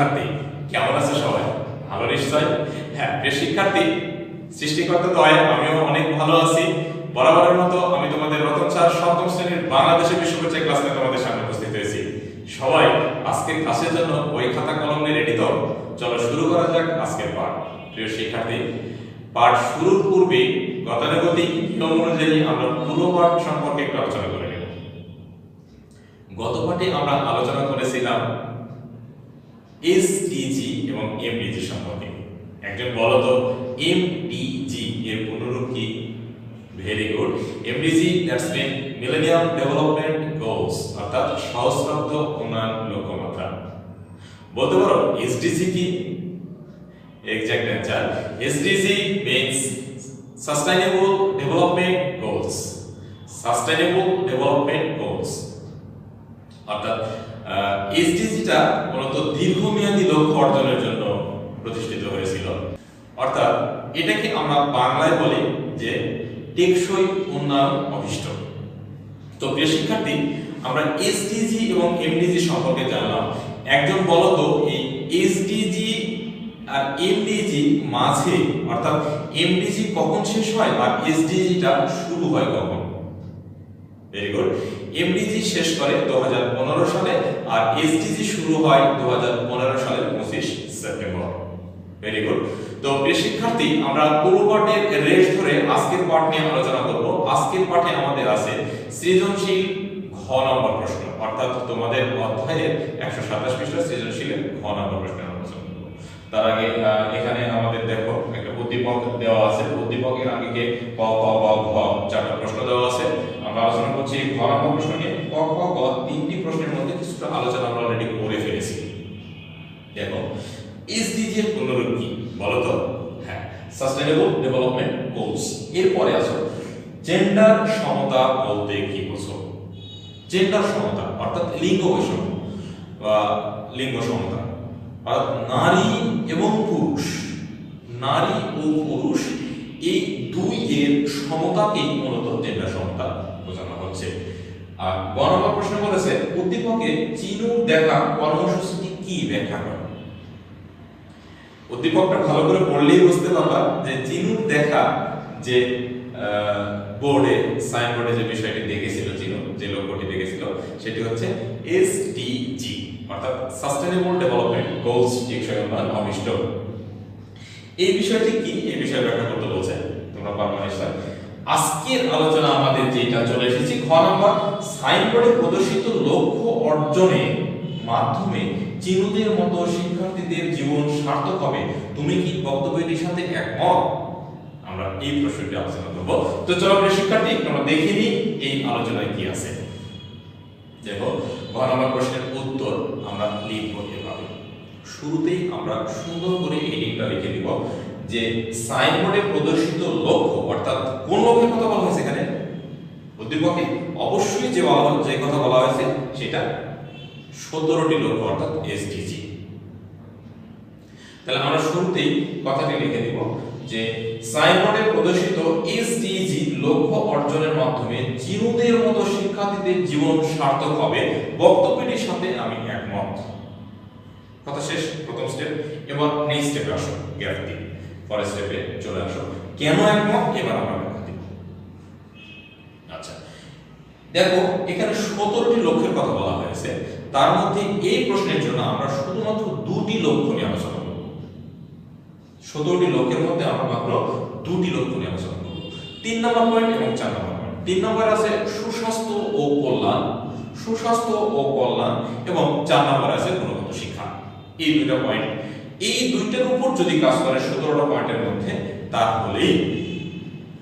শিক্ষার্থী, কেমন আছে সবাই? ভালো নিশ্চয়? হ্যাঁ প্রিয় শিক্ষার্থী, সৃষ্টিকর্তা দয়, আমিও অনেক ভালো আছি। বরাবরের মতো আমি তোমাদের রতন স্যার সপ্তম শ্রেণির বাংলাদেশের বিশ্ববিদ্যালয় ক্লাস নিয়ে তোমাদের সামনে উপস্থিত হয়েছি। সবাই, আজকের ক্লাসের জন্য বই খাতা কলম নিয়ে রেডি তো? চলো শুরু করা যাক আজকের পাঠ। প্রিয় শিক্ষার্থী, পাঠ শুরুর পূর্বে গতানুগতিক নিয়ম অনুযায়ী আমরা পুরো পাঠ সম্পর্কে একটু আলোচনা করে নেব। গত পাঠে আমরা আলোচনা করেছিলাম এসডিজি এবং এমডিজি সম্পর্কে। একজন বলো তো এমডিজি এর পুনরূপ কি? Very good MDG that's mean millennium development goals অর্থাৎ সহস্রাব্দ উন্নয়ন লক্ষ্যমাত্রা। বলতে পারো এসডিজি কি? Exact answer SDG means sustainable development goals sustainable development goals অর্থাৎ এসডিজিটা মূলত দীর্ঘমেয়াদী লক্ষ্য অর্জনের জন্য প্রতিষ্ঠিত হয়েছিল। অর্থাৎ এটাকে আমরা বাংলায় বলি যে টেকসই উন্নয়ন অভিষ্ট। তো প্রিয় শিক্ষার্থী, আমরা এসডিজি এবং এমডিজি সম্পর্কে জানলাম। একজন বলো তো এই এসডিজি আর এমডিজি মাঝে, অর্থাৎ এমডিজি কখন শেষ হয় আর এসডিজিটা শুরু হয় কখন? ভেরি গুড এমডিজি শেষ করে 2015 সালে আর এসডিজি শুরু হয় 2015 সালের 25 সেপ্টেম্বর। ভেরি গুড তো প্রিয় শিক্ষার্থী, আমরা পুরো পাঠের রেস ধরে আজকের পাঠ নিয়ে আলোচনা করব। আজকের পাঠে আমাদের আছে সৃজনশীল ঘ নম্বর প্রশ্ন। অর্থাৎ তোমাদের অধ্যায়ের 127 পৃষ্ঠা সৃজনশীলের ঘ নম্বর প্রশ্ন আলোচনা করব। তার আগে এখানে আমাদের দেখো, একটা উদ্দীপক দেওয়া আছে। উদ্দীপকের আগে ক ক, গ, ঘ চারটা প্রশ্ন দেওয়া আছে। আমরা আলোচনা করছি ঘ নম্বর প্রশ্ন নিয়ে। ক, খ, গ তিনটি প্রশ্নের মধ্যে কিছুটা আলোচনা আমরা অলরেডি করে ফেলেছি। দেখো এসডিজি এর পুনরূপ কি বলো তো? হ্যাঁ সাস্টেইনেবল ডেভেলপমেন্ট গোলস এরপরে আসো জেন্ডার সমতা বলতে কি বোঝো? জেন্ডার সমতা, অর্থাৎ লিঙ্গ বৈষম্য, বা লিঙ্গ সমতা। অর্থাৎ নারী এবং পুরুষ, নারী ও পুরুষ, এই দুই এর সমতাকেই মূলত জেন্ডার সমতা বোঝানো হচ্ছে। আর নম্বর প্রশ্ন বলেছে, উদ্দীপকে চিনুর দেখা, কর্মসূচিটি কি ব্যাখ্যা করে? উদ্দীপকটা ভালো করে পড়লেই বুঝতে পারবা যে চিনুর দেখা যে বোর্ডে সাইনবোর্ডে যে বিষয়টি দেখেছিল চিনু, যে লক্ষ্যটি দেখেছিল, সেটি হচ্ছে এসডিজি অর্থাৎ সাস্টেনেবল ডেভেলপমেন্ট গোলস টেকসই উন্নয়ন অভিষ্ট এই বিষয়টি কি? এই বিষয়ে ব্যাখ্যা করতে বলছে। তোমরা পারবা নিশ্চয় আজকের আলোচনা আমাদের যেটা চলে এসেছি, খ নম্বর, সাইনবোর্ডে প্রদর্শিত লক্ষ্য অর্জনের মাধ্যমে চিনুদের মতো শিক্ষার্থীদের জীবন সার্থক হবে। তুমি কি বক্তব্যটির সাথে একমত? আমরা এই প্রশ্নটি আলোচনা করব। তো চলো প্রিয় শিক্ষার্থী, আমরা দেখে নিই এই আলোচনায় কি আছে। দেখো ঘ নম্বর প্রশ্নের উত্তর আমরা লিখব এভাবে। শুরুতেই আমরা সুন্দর করে হেডিংটা লিখে দিব যে সাইনবোর্ডে প্রদর্শিত লক্ষ্য, অর্থাৎ কোন লক্ষ্যের কথা বলা হয়েছে এখানে? উদ্দীপকে অবশ্যই যে যে কথা বলা হয়েছে, সেটা সতেরোটি লক্ষ্য, অর্থাৎ এসডিজি তাহলে আমরা শুরুতেই কথাটি লিখে দিব যে সাইনবোর্ডে প্রদর্শিত এসডিজি লক্ষ্য অর্জনের মাধ্যমে চিনুদের মতো শিক্ষার্থীদের জীবন সার্থক হবে। বক্তব্যটির সাথে আমি একমত। কথা শেষ, প্রথম স্টেপ এবার নেক্সট স্টেপে আসো গ্যাপ দিই পরের স্টেপে চলে আসো। কেন একমত? এবার আমরা ব্যাখ্যা দিব। আচ্ছা। দেখো, এখানে সতেরোটি লক্ষ্যের কথা বলা হয়েছে। তার মধ্যে এই প্রশ্নের জন্য আমরা শুধুমাত্র দুটি লক্ষ্য নিয়ে আলোচনা করব। সতেরোটি লক্ষ্যের মধ্যে আমরা মাত্র দুটি লক্ষ্য নিয়ে আলোচনা করব। তিন নম্বর পয়েন্ট এবং চার নম্বর পয়েন্ট তিন নম্বর আছে সুস্বাস্থ্য ও কল্যাণ। সুস্বাস্থ্য ও কল্যাণ এবং চার নম্বর আছে গুণগত শিক্ষা। এই দুইটা পয়েন্ট এই দুইটার উপর যদি কাজ করে সতেরোটা পয়েন্টের মধ্যে তাহলেই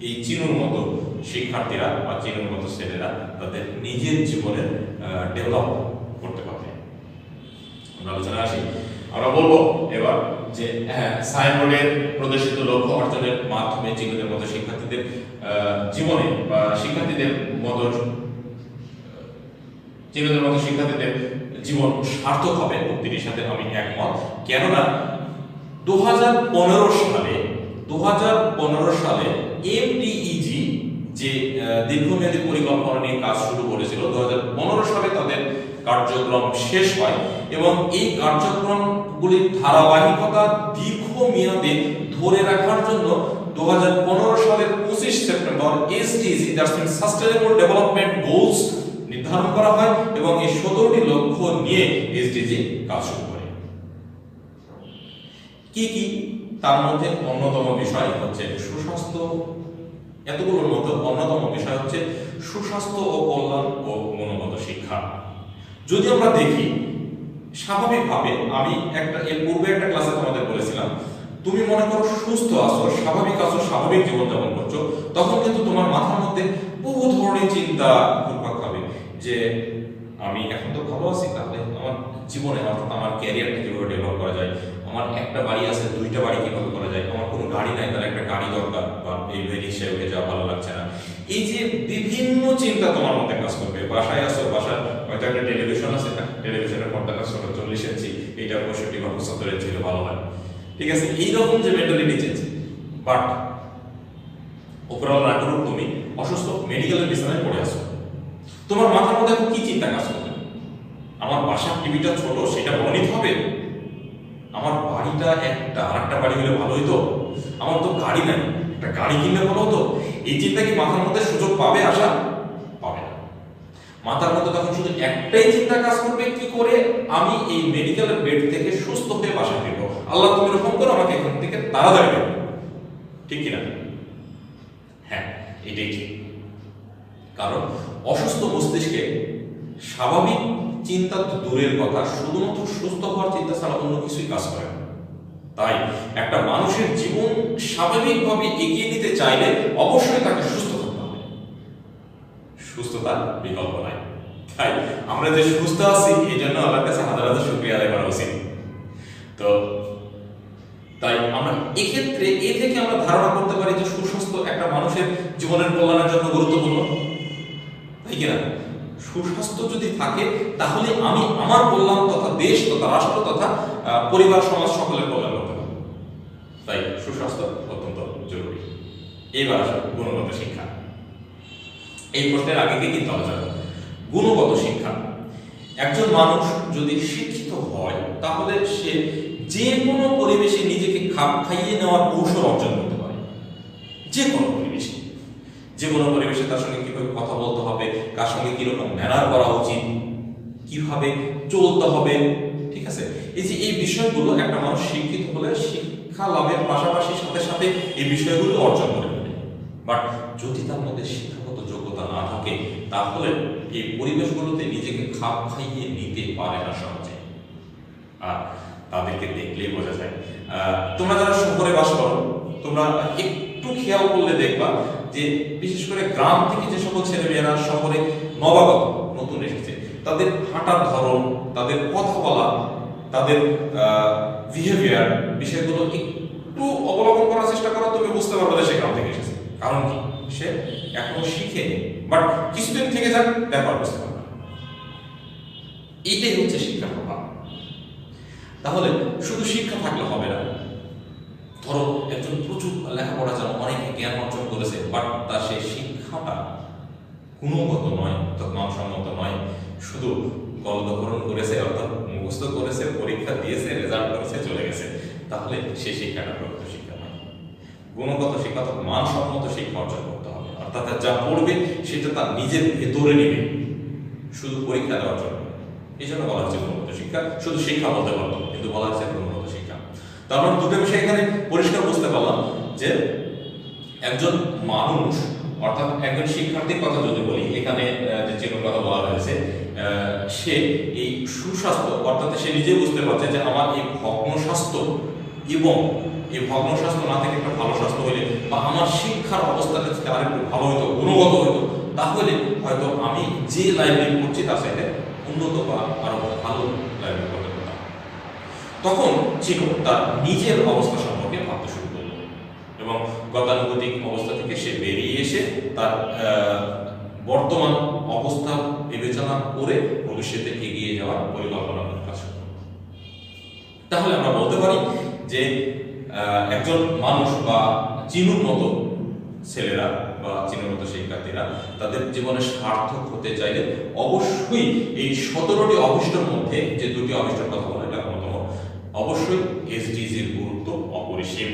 এই চিনুর মতো শিক্ষার্থীরা বা চিনুর মতো ছেলেরা তাদের নিজের জীবনের ডেভেলপ করতে পারবে। আলোচনা আসি। আমরা বলব এবার যে হ্যাঁ সাইনবোর্ডের প্রদর্শিত লক্ষ্য অর্জনের মাধ্যমে চিনুদের মতো শিক্ষার্থীদের জীবনে বা শিক্ষার্থীদের মতো চিনুদের মতো শিক্ষার্থীদের জীবন সার্থক হবে, উক্তিটির সাথে আমি একমত। কেননা দু হাজার পনেরো সালে দু হাজার পনেরো সালে এমডিইজি যে আহ, দীর্ঘমেয়াদী পরিকল্পনা নিয়ে কাজ শুরু করেছিল দু হাজার পনেরো সালে তাদের কার্যক্রম শেষ হয় এবং এই কার্যক্রমগুলির ধারাবাহিকতা দীর্ঘমেয়াদে ধরে রাখার জন্য দু হাজার পনেরো সালের পঁচিশ September SDG that's mean sustainable development goals নির্ধারণ করা হয় এবং এই সতেরোটি লক্ষ্য নিয়ে এসডিজি কাজ শুরু করে। কি কি তার মধ্যে অন্যতম বিষয় হচ্ছে সুস্বাস্থ্য? এতগুলোর মধ্যে অন্যতম বিষয় হচ্ছে সুস্বাস্থ্য ও কল্যাণ ও গুণগত শিক্ষা। যদি আমরা দেখি, স্বাভাবিকভাবে আমি একটা, এর পূর্বে একটা ক্লাসে তোমাদের বলেছিলাম, তুমি মনে করো সুস্থ আছো, স্বাভাবিক আছো, স্বাভাবিক জীবনযাপন করছ, তখন কিন্তু তোমার মাথার মধ্যে বহু ধরনের চিন্তা ঘুরপাক খাবে যে আমি এখন তো ভালো আছি, তাহলে আমার জীবনে অর্থাৎ আমার ক্যারিয়ারটা কীভাবে ডেভেলপ করা যায়? আমার একটা বাড়ি আছে, দুইটা বাড়ি কীভাবে করা যায়? আমার কোনো গাড়ি নাই, তাহলে একটা গাড়ি দরকার, বা এই রিক্সায় উঠে যাওয়া ভালো লাগছে না। এই যে বিভিন্ন চিন্তা তোমার মধ্যে কাজ করবে। বাসায় আসো বাসার হয়তো একটা টেলিভিশন আছে টেলিভিশনের পর্দা কাজ করো চল্লিশ ইঞ্চি, এইটা পঁয়ষট্টি বা পঁচাত্তর ইঞ্চি ভালো লাগে। ঠিক আছে, এইরকম যে মেন্টালিটি চেঞ্জ বাট না করুক তুমি অসুস্থ মেডিকেলের বিছানায় পড়ে আসো তোমার মাথার মধ্যে কি চিন্তা কাজ করবে? আমার বাসার টিভিটা ছোট, সেটা বড় হবে? আমার বাড়িটা একটা আর একটা বাড়ি হলে ভালো হইতো? আমার তো গাড়ি নাই। একটা গাড়ি কিনলে ভালো হতো? এই চিন্তা কি মাথার মধ্যে সুযোগ পাবে আসা পাবে না। মাথার মধ্যে তখন শুধু একটাই চিন্তা কাজ করবে, কি করে আমি এই মেডিকেলের বেড থেকে সুস্থ হয়ে বাসায় ফিরবো? আল্লাহ তুমি এরকম করো, আমাকে এখান থেকে তাড়াতাড়ি বেরো ঠিক কিনা? হ্যাঁ এটাই ঠিক। কারণ অসুস্থ মস্তিষ্কে স্বাভাবিক চিন্তা তো দূরের কথা, শুধুমাত্র সুস্থ হওয়ার চিন্তা ছাড়া অন্য কিছুই কাজ করে না। তাই একটা মানুষের জীবন স্বাভাবিকভাবে এগিয়ে নিতে চাইলে অবশ্যই তাকে সুস্থ থাকতে হবে। সুস্থতার বিকল্প নাই। তাই আমরা যে সুস্থ আছি এই জন্য আল্লাহর কাছে হাজার হাজার শুক্রিয়া আদায় করা উচিত। তো তাই আমরা এক্ষেত্রে এ থেকে আমরা ধারণা করতে পারি যে সুস্বাস্থ্য একটা মানুষের জীবনের কল্যাণের জন্য গুরুত্বপূর্ণ। তাই কিনা সুস্বাস্থ্য যদি থাকে, তাহলে আমি আমার কল্যাণ তথা দেশ তথা রাষ্ট্র তথা পরিবার, সমাজ সকলের কল্যাণ করতে পারব। তাই সুস্বাস্থ্য অত্যন্ত জরুরি। এবার আসা গুণগত শিক্ষা। এই প্রশ্নের আগে কি কিন্তু আলোচনা। গুণগত শিক্ষা। একজন মানুষ যদি শিক্ষিত হয়, তাহলে সে যে কোনো পরিবেশে নিজেকে খাপ খাইয়ে নেওয়ার কৌশল অর্জন করতে পারে। যে কোনো পরিবেশে। যে কোনো পরিবেশে তার সঙ্গে কীভাবে কথা বলতে হবে, কার সঙ্গে কীরকম ম্যানার করা উচিত, কীভাবে চলতে হবে, ঠিক আছে? এই যে এই বিষয়গুলো একটা মানুষ শিক্ষিত হলে শিক্ষা লাভের পাশাপাশি সাথে সাথে এই বিষয়গুলো অর্জন করে ফেলে। বাট যদি তার মধ্যে শিক্ষাগত যোগ্যতা না থাকে, তাহলে এই পরিবেশগুলোতে নিজেকে খাপ খাইয়ে নিতে পারে না সহজে। আর তাদেরকে দেখলেই বোঝা যায়। তোমরা যারা শহরে বাস করো, তোমরা একটু খেয়াল করলে দেখবা যে বিশেষ করে গ্রাম থেকে যে সকল ছেলেমেয়েরা শহরে নবাগত, নতুন এসেছে, তাদের হাঁটার ধরন, তাদের কথা বলা, তাদের বিহেভিয়ার বিষয়গুলো একটু অবলম্বন করার চেষ্টা করো তুমি বুঝতে পারবে যে সে গ্রাম থেকে এসেছে। কারণ কি? সে এখনও শিখে বাট কিছুদিন থেকে যাক, ব্যাপার বুঝতে পারবে। এইটাই হচ্ছে শিক্ষার প্রভাব। তাহলে শুধু শিক্ষা থাকলে হবে না ধরো, একজন প্রচুর লেখাপড়া জানো, অনেক জ্ঞান অর্জন করেছে বাট তার সেই শিক্ষাটা গুণগত নয় অর্থাৎ মানসম্মত নয়। শুধু গলদকরণ করেছে, অর্থাৎ মুখস্থ করেছে, পরীক্ষা দিয়েছে রেজাল্ট করেছে, চলে গেছে। তাহলে সেই শিক্ষাটা প্রকৃত শিক্ষা নয়। গুণগত শিক্ষা অর্থাৎ মানসম্মত শিক্ষা অর্জন করতে হবে। অর্থাৎ যা পড়বে, সেটা তার নিজের ভেতরে নেবে। শুধু পরীক্ষা দেওয়ার জন্য এই জন্য বলা হচ্ছে গুণগত শিক্ষা। শুধু শিক্ষা বলতে পারতো কিন্তু বলা হচ্ছে গুণগত শিক্ষা তার মানে দুটো বিষয় এখানে পরিষ্কার বুঝতে পারলাম যে একজন মানুষ, অর্থাৎ একজন শিক্ষার্থীর কথা যদি বলি, এখানে যে কথা বলা হয়েছে সে এই সুস্বাস্থ্য, অর্থাৎ সে নিজে বুঝতে পারছে যে আমার এই ভগ্ন স্বাস্থ্য এবং এই ভগ্ন স্বাস্থ্য না থেকে একটা ভালো স্বাস্থ্য হইলে বা আমার শিক্ষার অবস্থাটা যদি আরেকটু ভালো হইতো, গুণগত হইতো, তাহলে হয়তো আমি যে লাইব্রেরি পড়ছি তার সাথে উন্নত বা আরও ভালো লাইব্রেরি তখন চিনো তার নিজের অবস্থা সম্পর্কে ভাবতে শুরু করল এবং গতানুগতিক অবস্থা থেকে সে বেরিয়ে এসে তার বর্তমান অবস্থা বিবেচনা করে ভবিষ্যতে এগিয়ে যাওয়ার পরিকল্পনা কাজ। তাহলে আমরা বলতে পারি যে একজন মানুষ বা চিনুর মতো ছেলেরা বা চিহ্নগত শিক্ষার্থীরা তাদের জীবনে সার্থক হতে চাইলে অবশ্যই এই সতেরোটি অভিষ্টের মধ্যে যে দুটি অভিষ্টের কথা অবশ্যই এসডিজির গুরুত্ব অপরিসীম।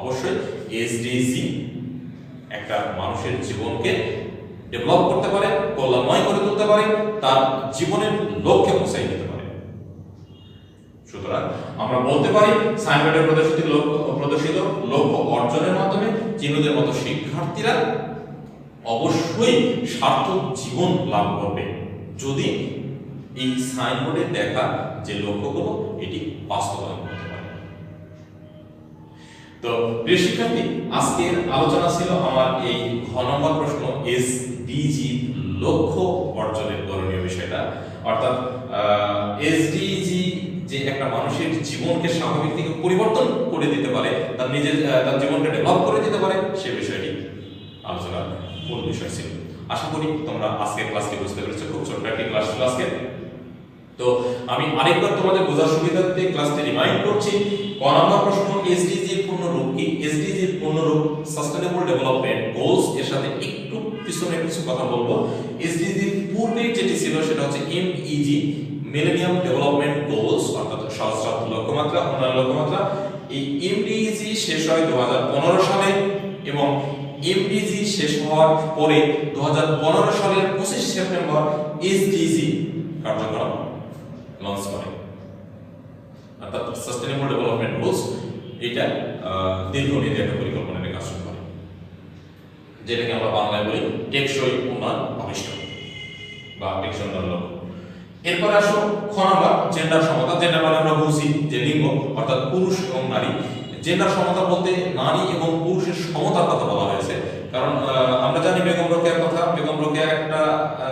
অবশ্যই এসডিজি একটা মানুষের জীবনকে ডেভেলপ করতে পারে, কল্যাণময় করে তুলতে পারে, তার জীবনের লক্ষ্যে পৌঁছাই দিতে পারে। সুতরাং আমরা বলতে পারি, সাইনবোর্ডে প্রদর্শিত লক্ষ্য প্রদর্শিত লক্ষ্য অর্জনের মাধ্যমে চিহ্নদের মতো শিক্ষার্থীরা অবশ্যই সার্থক জীবন লাভ করবে। যদি এই সাইনবোর্ডে দেখা যে লক্ষ্যগুলো এটি বাস্তবায়ন করতে পারে। তো প্রিয় শিক্ষার্থী, আজকের আলোচনা ছিল আমার এই ঘ নম্বর প্রশ্ন, এস ডিজি লক্ষ্য অর্জনের করণীয় বিষয়টা? অর্থাৎ এসডিজি যে একটা মানুষের জীবনকে স্বাভাবিক থেকে পরিবর্তন করে দিতে পারে, তার নিজের তার জীবনকে ডেভেলপ করে দিতে পারে, সে বিষয়টি আলোচনার মূল বিষয় ছিল। আশা করি তোমরা আজকের ক্লাসটি বুঝতে পেরেছ। খুব ছোট্ট একটি ক্লাস ছিল আজকে তো আমি আরেকবার তোমাদের বোঝার সুবিধার্থে ক্লাসটি রিমাইন্ড করছি, ক নম্বর প্রশ্ন এসডিজি এর পূর্ণরূপ কি? এসডিজি এর পূর্ণরূপ সাস্টেনেবল ডেভেলপমেন্ট গোলস এর সাথে একটু পিছনে কিছু কথা বলব। এসডিজি এর পূর্বে যেটি ছিল সেটা হচ্ছে এমইজি মিলেনিয়াম ডেভেলপমেন্ট গোলস অর্থাৎ সহস্রাব্দ লক্ষ্যমাত্রা উন্নয়ন লক্ষ্যমাত্রা। এই এমডিজি শেষ হয় 2015 সালে এবং এমডিজি শেষ হওয়ার পরে 2015 সালের 25 সেপ্টেম্বর এসডিজি কার্যক্রম। লঞ্চ করে অর্থাৎ সাস্টেনেবল ডেভেলপমেন্ট গোলস এটা দীর্ঘমেয়াদী একটা পরিকল্পনা নিয়ে কাজ করে। যেটাকে আমরা বাংলায় বলি টেকসই উন্নয়ন অভিষ্ট বা টেকসই উন্নয়ন লক্ষ্য। এরপর আসো খ নাম্বার জেন্ডার সমতা। জেন্ডার মানে আমরা বুঝি যে লিঙ্গ, অর্থাৎ পুরুষ এবং নারী। জেন্ডার সমতা বলতে নারী এবং পুরুষের সমতার কথা বলা হয়েছে। কারণ আমরা জানি বেগম রোকেয়ার কথা। বেগম রোকেয়া একটা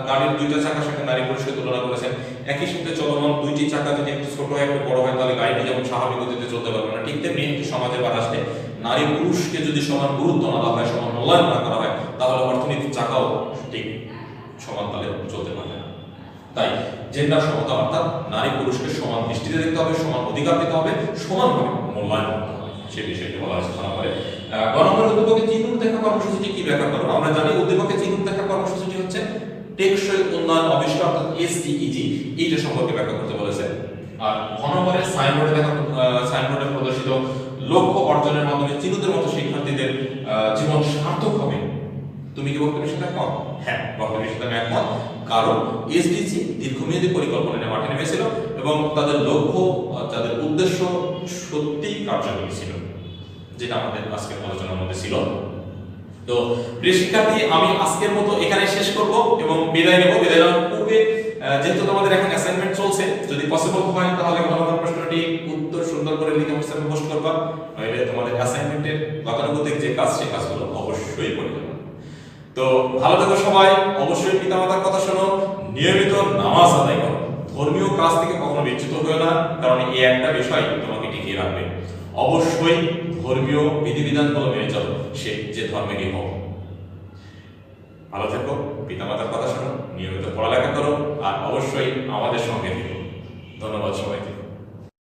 গাড়ির দুইটা চাকার সাথে নারী পুরুষকে তুলনা করেছেন। একই সাথে চলমান দুইটি চাকা যদি একটু ছোট একটু বড় হয়, তাহলে গাড়িটি যেমন স্বাভাবিক গতিতে চলতে পারবে না। ঠিক তেমনি একটি সমাজে বা রাষ্ট্রে নারী পুরুষকে যদি সমান গুরুত্ব না দেওয়া হয়, সমান মূল্যায়ন না করা হয়, তাহলে অর্থনীতির চাকাও ঠিক সমান তালে চলতে পারবে না। তাই জেন্ডার সমতা অর্থাৎ নারী পুরুষকে সমান দৃষ্টিতে দেখতে হবে, সমান অধিকার দিতে হবে সমানভাবে মূল্যায়ন করতে হবে। সে বিষয়টি বলা হয়েছে নম্বরে গণমের উদ্যোগে চিহ্ন দেখা কর্মসূচিটি কি ব্যাখ্যা করব? আমরা জানি উদ্যোগে চিহ্ন দেখা কর্মসূচিটি হচ্ছে টেকসই উন্নয়ন অর্থাৎ এসডিইজি এইটা সম্পর্কে ব্যাখ্যা করতে বলেছে। আর সাইনবোর্ডে দেখা সাইনবোর্ডে প্রদর্শিত লক্ষ্য অর্জনের মাধ্যমে চিহ্নদের মতো শিক্ষার্থীদের জীবন সার্থক হবে। তুমি কি বক্তব্যের সাথে একমত? হ্যাঁ বক্তব্যের সাথে আমি একমত। কারণ এসডিজি দীর্ঘমেয়াদী পরিকল্পনা নিয়ে মাঠে নেমেছিল এবং তাদের লক্ষ্য তাদের উদ্দেশ্য সত্যিই কার্যকরী ছিল। যেটা আমাদের আজকের আলোচনার মধ্যে ছিল। তো প্রিয় শিক্ষার্থী, আমি আজকের মতো এখানে শেষ করব এবং বিদায় নেব। বিদায় নেওয়ার পূর্বে যেহেতু তোমাদের এখন অ্যাসাইনমেন্ট চলছে, যদি পসিবল হয় তাহলে ভালো ভালোভাবে প্রশ্নটি উত্তর সুন্দর করে লিখে হোয়াটসঅ্যাপে পোস্ট করবা, নইলে তোমাদের অ্যাসাইনমেন্টের গতানুগতিক যে কাজ সেই কাজগুলো অবশ্যই করে দেবে তো ভালো থেকো সবাই, অবশ্যই পিতামাতার কথা শোনো, নিয়মিত নামাজ আদায় করো। ধর্মীয় কাজ থেকে কখনো বিচ্যুত হয়েও না, কারণ এই একটা বিষয় তোমাকে টিকিয়ে রাখবে। অবশ্যই ধর্মীয় বিধিবিধানগুলো মেনে চলো, সে যে ধর্মেরই হোক ভালো থেকো, পিতামাতার কথা শোনো, নিয়মিত পড়ালেখা করো, আর অবশ্যই আমাদের সঙ্গে থেকো। ধন্যবাদ সবাইকে।